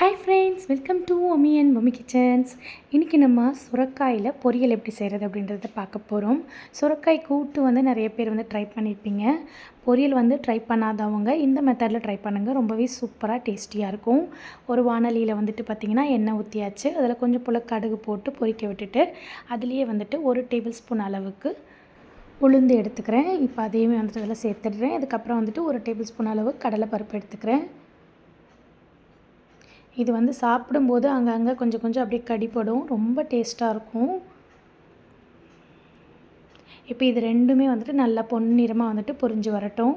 Hi friends welcome to Omi and mummy kitchens இன்றைக்கி நம்ம சுரக்காயில் பொரியல் எப்படி செய்கிறது அப்படின்றத பார்க்க போகிறோம் சுரக்காய் கூட்டு வந்து நிறைய பேர் வந்து ட்ரை பண்ணியிருப்பீங்க பொரியல் வந்து ட்ரை பண்ணாதவங்க இந்த மெத்தடில் ட்ரை பண்ணுங்கள் ரொம்பவே சூப்பராக டேஸ்டியாக இருக்கும். ஒரு வானலியில் வந்துட்டு பார்த்திங்கன்னா எண்ணெய் ஊற்றியாச்சு அதில் கொஞ்சம் போல் கடுகு போட்டு பொரிக்க விட்டுட்டு அதுலேயே வந்துட்டு ஒரு டேபிள் ஸ்பூன் அளவுக்கு உளுந்து எடுத்துக்கிறேன். இப்போ அதையுமே வந்துட்டு அதில் சேர்த்துடுறேன். அதுக்கப்புறம் வந்துட்டு ஒரு டேபிள் ஸ்பூன் அளவு கடலைப்பருப்பு எடுத்துக்கிறேன். இது வந்து சாப்பிடும்போது அங்கங்கே கொஞ்சம் கொஞ்சம் அப்படியே கடிப்படும். ரொம்ப டேஸ்ட்டாக இருக்கும். இப்போ இது ரெண்டுமே வந்துட்டு நல்லா பொன்னிறமாக வந்துட்டு பொரிஞ்சு வரட்டும்.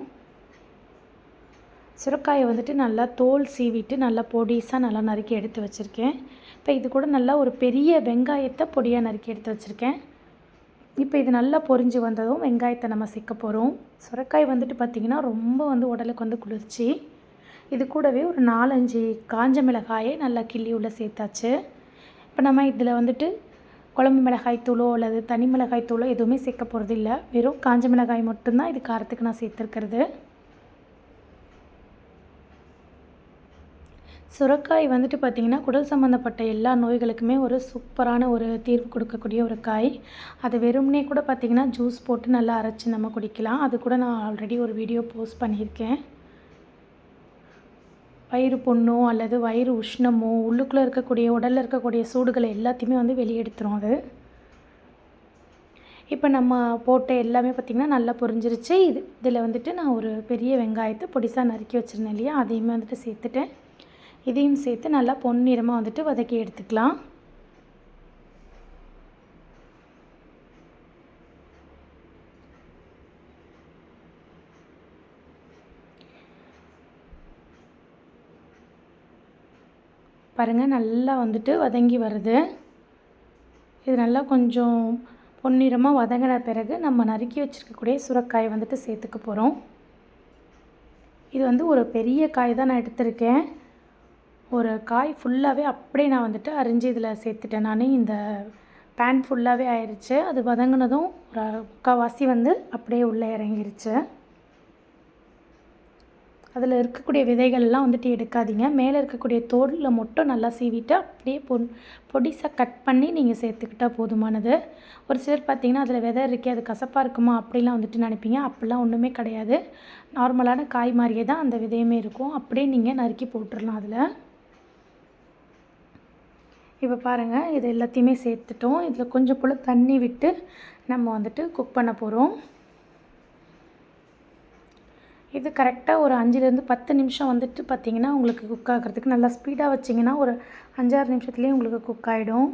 சுரக்காயை வந்துட்டு நல்லா தோல் சீவிட்டு நல்லா பொடிசாக நல்லா நறுக்கி எடுத்து வச்சுருக்கேன். இப்போ இது கூட நல்லா ஒரு பெரிய வெங்காயத்தை பொடியாக நறுக்கி எடுத்து வச்சுருக்கேன். இப்போ இது நல்லா பொரிஞ்சு வந்ததும் வெங்காயத்தை நம்ம சிக்க போகிறோம் சுரக்காய் வந்துட்டு பார்த்திங்கன்னா ரொம்ப வந்து உடலுக்கு வந்து குளிர்ச்சி. இது கூடவே ஒரு நாலஞ்சு காஞ்ச மிளகாயை நல்லா கிள்ளி உள்ளே சேர்த்தாச்சு. இப்போ நம்ம இதில் வந்துட்டு குழம்பு மிளகாய் தூளோ அல்லது தனி மிளகாய் தூளோ எதுவுமே சேர்க்க போகிறது இல்லை. வெறும் காஞ்ச மிளகாய் மட்டும்தான் இது காரத்துக்கு நான் சேர்த்துருக்கிறது. சுரக்காய் வந்துட்டு பார்த்திங்கன்னா குடல் சம்மந்தப்பட்ட எல்லா நோய்களுக்குமே ஒரு சூப்பரான ஒரு தீர்வு கொடுக்கக்கூடிய ஒரு காய். அது வெறும்னே கூட பார்த்திங்கன்னா ஜூஸ் போட்டு நல்லா அரைச்சி நம்ம குடிக்கலாம். அது கூட நான் ஆல்ரெடி ஒரு வீடியோ போஸ்ட் பண்ணியிருக்கேன். வயிறு புண்ணோ அல்லது வயிறு உஷ்ணமோ உள்ளுக்குள்ளே இருக்கக்கூடிய உடலில் இருக்கக்கூடிய சூடுகளை எல்லாத்தையுமே வந்து வெளியெடுத்துரும் அது. இப்போ நம்ம போட்ட எல்லாமே பார்த்திங்கன்னா நல்லா பொரிஞ்சிருச்சு. இது இதில் வந்துட்டு நான் ஒரு பெரிய வெங்காயத்தை பொடிசாக நறுக்கி வச்சுருந்தேன் இல்லையா? அதையுமே வந்துட்டு சேர்த்துட்டேன். இதையும் சேர்த்து நல்லா பொன்னிறமாக வந்துட்டு வதக்கி எடுத்துக்கலாம். பாருங்கள் நல்லா வந்துட்டு வதங்கி வருது. இது நல்லா கொஞ்சம் பொன்னிறமாக வதங்கின பிறகு நம்ம நறுக்கி வச்சுருக்கக்கூடிய சுரக்காயை வந்துட்டு சேர்த்துக்க போகிறோம் இது வந்து ஒரு பெரிய காய் தான் நான் எடுத்திருக்கேன். ஒரு காய் ஃபுல்லாகவே அப்படியே நான் வந்துட்டு அரிஞ்சு இதில் சேர்த்துட்டேன். நான் இந்த பேன் ஃபுல்லாகவே ஆயிடுச்சு அது வதங்கினதும் ஒரு முக்கால்வாசி வந்து அப்படியே உள்ளே இறங்கிருச்சு. அதில் இருக்கக்கூடிய விதைகள்லாம் வந்துட்டு எடுக்காதீங்க. மேலே இருக்கக்கூடிய தோலில் மட்டும் நல்லா சீவிட்டு அப்படியே பொன் பொடிசாக கட் பண்ணி நீங்கள் சேர்த்துக்கிட்டால் போதுமானது. ஒரு சிலர் பார்த்தீங்கன்னா அதில் விதை இருக்கே அது கசப்பாக இருக்குமா? அப்படிலாம் வந்துட்டு நினைப்பீங்க. அப்படிலாம் ஒன்றுமே கிடையாது. நார்மலான காய் மாதிரியே தான் அந்த விதையுமே இருக்கும். அப்படியே நீங்கள் நறுக்கி போட்டுடலாம் அதில். இப்போ பாருங்கள் இது எல்லாத்தையுமே சேர்த்துட்டோம். இதில் கொஞ்சம் போல் தண்ணி விட்டு நம்ம வந்துட்டு குக் பண்ண போகிறோம். இது கரெக்டாக ஒரு அஞ்சுலேருந்து பத்து நிமிஷம் வந்துட்டு பார்த்திங்கன்னா உங்களுக்கு குக் ஆகிறதுக்கு நல்லா ஸ்பீடாக வச்சிங்கன்னா ஒரு அஞ்சாறு நிமிஷத்துலேயே உங்களுக்கு குக் ஆகிடும்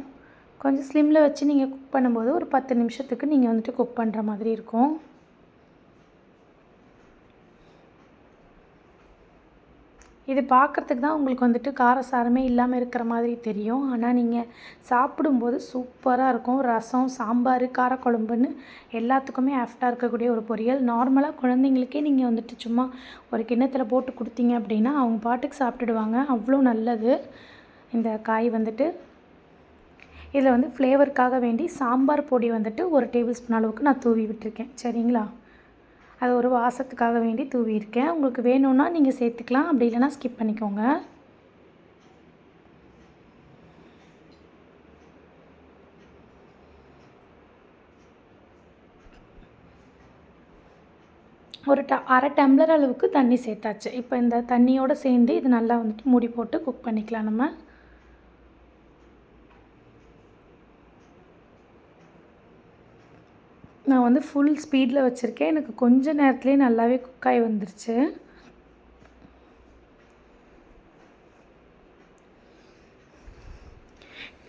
கொஞ்சம் ஸ்லிம்மில் வச்சு நீங்கள் குக் பண்ணும்போது ஒரு பத்து நிமிஷத்துக்கு நீங்கள் வந்துட்டு குக் பண்ணுற மாதிரி இருக்கும். இது பார்க்குறதுக்கு தான் உங்களுக்கு வந்துட்டு காரசாரமே இல்லாமல் இருக்கிற மாதிரி தெரியும். ஆனால் நீங்கள் சாப்பிடும்போது சூப்பராக இருக்கும். ரசம் சாம்பார் காரக்குழம்புன்னு எல்லாத்துக்குமே ஆஃப்டாக இருக்கக்கூடிய ஒரு பொரியல். நார்மலாக குழந்தைங்களுக்கே நீங்கள் வந்துட்டு சும்மா ஒரு கிண்ணத்தில் போட்டு கொடுத்தீங்க அப்படின்னா அவங்க பாட்டுக்கு சாப்பிட்டுடுவாங்க. அவ்வளோ நல்லது. இந்த காய் வந்துட்டு இதில் வந்து ஃப்ளேவருக்காக வேண்டி சாம்பார் பொடி வந்துட்டு ஒரு டேபிள் ஸ்பூன் அளவுக்கு நான் தூவி விட்டுருக்கேன். சரிங்களா? அது ஒரு வாசத்துக்காக வேண்டி தூவியிருக்கேன். உங்களுக்கு வேணும்னா நீங்கள் சேர்த்துக்கலாம். அப்படி இல்லைனா ஸ்கிப் பண்ணிக்கோங்க. ஒரு ட அரை டம்ளர் அளவுக்கு தண்ணி சேர்த்தாச்சு. இப்போ இந்த தண்ணியோடு சேர்ந்து இது நல்லா வந்துட்டு மூடி போட்டு குக் பண்ணிக்கலாம் நம்ம. நான் வந்து ஃபுல் ஸ்பீடில் வச்சுருக்கேன். எனக்கு கொஞ்ச நேரத்துலேயே நல்லாவே குக்காய் வந்துருச்சு.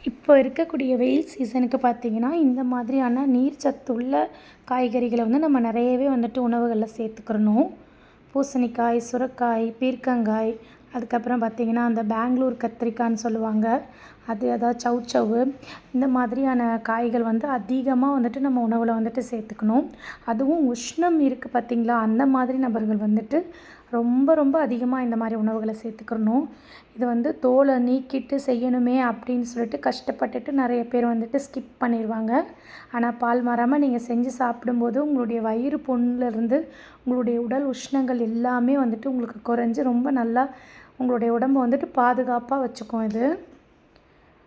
இப்போ இருக்கக்கூடிய வெயில் சீசனுக்கு பார்த்திங்கன்னா இந்த மாதிரியான நீர் சத்துள்ள காய்கறிகளை வந்து நம்ம நிறையவே வந்துட்டு உணவுகளில் சேர்த்துக்கிறணும். பூசணிக்காய் சுரக்காய் பீர்க்கங்காய் அதுக்கப்புறம் பார்த்திங்கன்னா அந்த பெங்களூர் கத்திரிக்காய்ன்னு சொல்லுவாங்க. அது அதாவது சவுச்சவு இந்த மாதிரியான காய்கள் வந்து அதிகமாக வந்துட்டு நம்ம உணவில் வந்துட்டு சேர்த்துக்கணும். அதுவும் உஷ்ணம் இருக்குது பார்த்திங்களா? அந்த மாதிரி நபர்கள் வந்துட்டு ரொம்ப ரொம்ப அதிகமாக இந்த மாதிரி உணவுகளை சேர்த்துக்கணும் இது வந்து தோலை நீக்கிட்டு செய்யணுமே அப்படின்னு சொல்லிட்டு கஷ்டப்பட்டுட்டு நிறைய பேர் வந்துட்டு ஸ்கிப் பண்ணிடுவாங்க ஆனால் பால் மாறாமல் நீங்கள் செஞ்சு சாப்பிடும்போது உங்களுடைய வயிறு புண்ணிலேருந்து உங்களுடைய உடல் உஷ்ணங்கள் எல்லாமே வந்துட்டு உங்களுக்கு குறைஞ்சி ரொம்ப நல்லா உங்களுடைய உடம்ப வந்துட்டு பாதுகாப்பாக வச்சுக்கும் இது.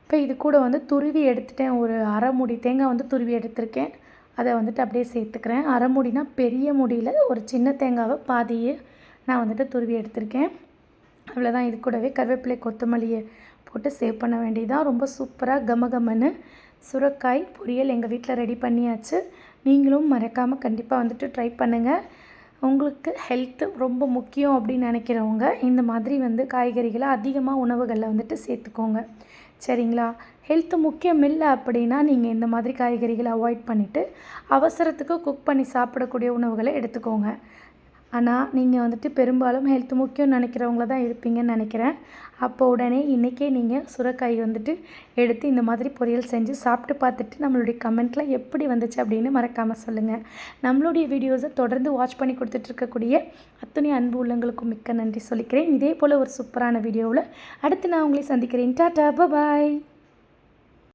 இப்போ இது கூட வந்து துருவி எடுத்துட்டேன். ஒரு அரை மூடி தேங்காய் வந்து துருவி எடுத்திருக்கேன். அதை வந்துட்டு அப்படியே சேர்த்துக்கிறேன். அரை மூடினா பெரிய முடியில் ஒரு சின்ன தேங்காவை பாதியே நான் வந்துட்டு துருவி எடுத்திருக்கேன். அவ்வளோதான் இது கூடவே கருவேப்பிலை கொத்தமல்லியை போட்டு சேவ் பண்ண வேண்டியதான் ரொம்ப சூப்பராக கமகமன்னு சுரக்காய் பொரியல் எங்கள் வீட்டில் ரெடி பண்ணியாச்சு. நீங்களும் மறக்காமல் கண்டிப்பாக வந்துட்டு ட்ரை பண்ணுங்கள் உங்களுக்கு ஹெல்த்து ரொம்ப முக்கியம் அப்படின்னு நினைக்கிறவங்க இந்த மாதிரி வந்து காய்கறிகளை அதிகமாக உணவுகளில் வந்துட்டு சேர்த்துக்கோங்க. சரிங்களா? ஹெல்த்து முக்கியம் இல்லை அப்படின்னா நீங்கள் இந்த மாதிரி காய்கறிகளை அவாய்ட் பண்ணிவிட்டு அவசரத்துக்கு குக் பண்ணி சாப்பிடக்கூடிய உணவுகளை எடுத்துக்கோங்க. ஆனால் நீங்கள் வந்துட்டு பெரும்பாலும் ஹெல்த் முக்கியம் நினைக்கிறவங்கள தான் இருப்பீங்கன்னு நினைக்கிறேன். அப்போ உடனே இன்றைக்கே நீங்கள் சுரக்காய் வந்துட்டு எடுத்து இந்த மாதிரி பொரியல் செஞ்சு சாப்பிட்டு பார்த்துட்டு நம்மளுடைய கமெண்ட்டில் எப்படி வந்துச்சு அப்படின்னு மறக்காமல் சொல்லுங்கள் நம்மளுடைய வீடியோஸை தொடர்ந்து வாட்ச் பண்ணி கொடுத்துட்ருக்கக்கூடிய அத்தனை அன்பு உள்ளங்களுக்கும் மிக்க நன்றி சொல்லிக்கிறேன். இதே போல் ஒரு சூப்பரான வீடியோவில் அடுத்து நான் உங்களை சந்திக்கிறேன். டாட்டா பாய்